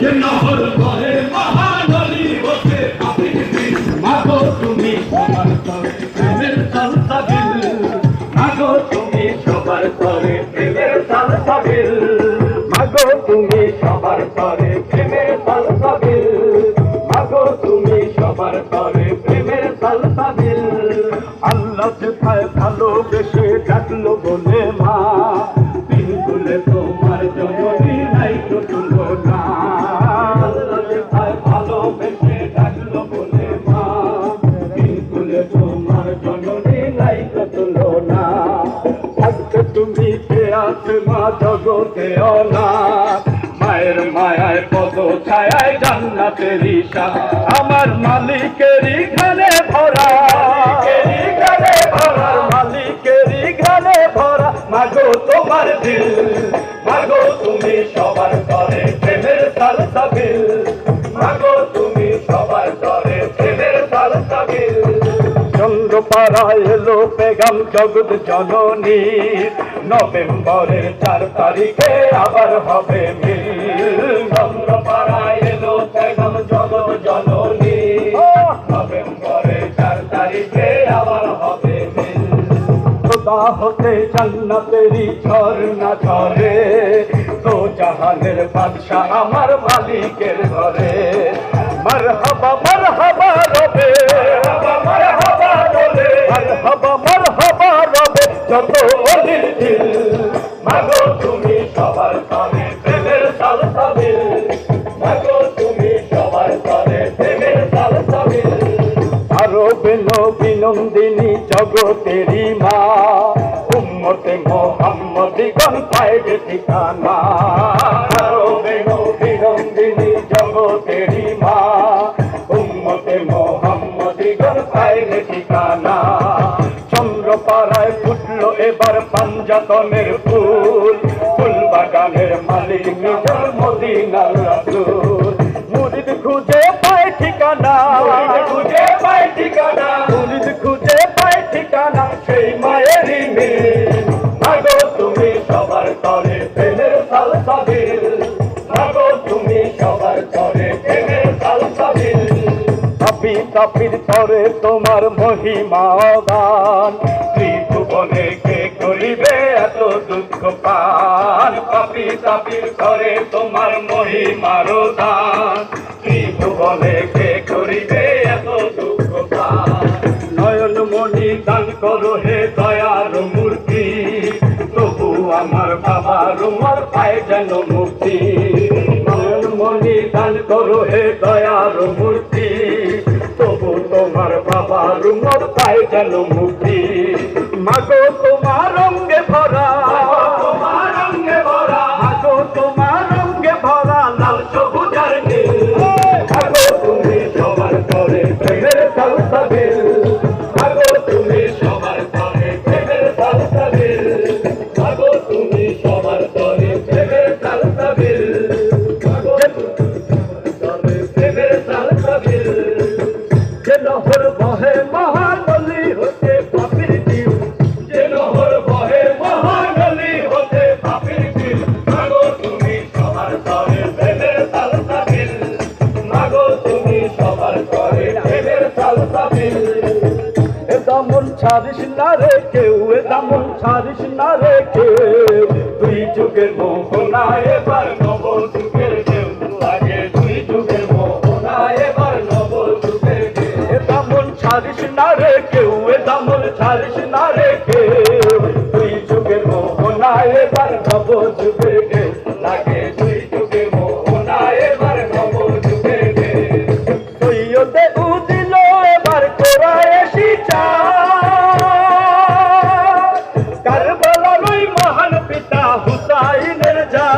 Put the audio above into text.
যে তুমি সবার তরে, প্রেমের তুমি সবার তরে, প্রেমের সালসাবিল মাগো তুমি সবার তরে, প্রেমের সালসাবিল মাগো তুমি সবার তরে, প্রেমের সালসাবিল আল্লাহ যেথায় ভালোবেসে ডাকলো বলে মা বিলকুলে তোমার জননী নাই তো আল্লাহ কে আছে মা জগতে অনাথ। মায়ের মায়ায় পদ ছায় জান্নাতের ঈশা। আমার মালিকেরই ঘানে ভরা। ঘানে ভরা। মালিকেরই ঘানে ভরা। মাগো তোমার দিল। চন্দ্রপাড়ায় এলো পেগাম জগৎ জননী। নভেম্বরের চার তারিখে আবার হবে মিল। এলো পেগাম জগৎ জননী। নভেম্বরের চার তারিখে আবার হবে মিল। খোদা হতে জান্নাতেরই ঝর্ণা ঝরে, তো জাহানের বাদশা আমার মালিকের ঘরে। মারহাবা মারহাবা রবে। যত অলির দিল মাগো তুমি সবার তরে প্রেমের সালসাবিল মাগো তুমি সবার তরে প্রেমের সালসাবিল আরও বেন বিনন্দিনী জগতেরই মা উম্মতে মোহাম্মদিগণ পায় যে ঠিকানা আরও বেন বিনন্দিনী মা উম্মতে মোহাম্মদিগণ পায় যে ঠিকানা চন্দ্রপাড়ায় এবার পাঞ্জাতনের ফুল ফুল বাগানের মালিক নিজের মদিনার রাসূল মুরিদ খুঁজে পায় ঠিকানা। খুঁজে পায় ঠিকানা। মুরিদ খুঁজে পায় ঠিকানা সেই মায়েরই মিল। মাগো তুমি সবার তরে প্রেমের সালসাবিল মাগো তুমি সবার তরে প্রেমের সালসাবিল তাপির তরে তোমার মহিমা গান পান পাপি তাপির তরে তোমার মহিমার দান। ত্রিভুবনে কে করিবে এত দুঃখ নয়ন মণি দান করো হে দয়ার মূর্তি। তবু আমার বাবার উমর পায় যেন মুক্তি। নয়ন মণি দান করো হে দয়ার মূর্তি। তবু তোমার বাবার উমর পায় যেন মুক্তি। মাগো সারিস না রে কেউ দামন সারিস না রে কেউ। দুই যুগের মোহনা, এবার নব যুগের কেউ। আগে দুই যুগের মোহনা, এবার নব যুগের এ দামন সারিস না রে কেউ দামন না দুই যুগের মোহনা, এবার নব যুগের হুসাইনের যা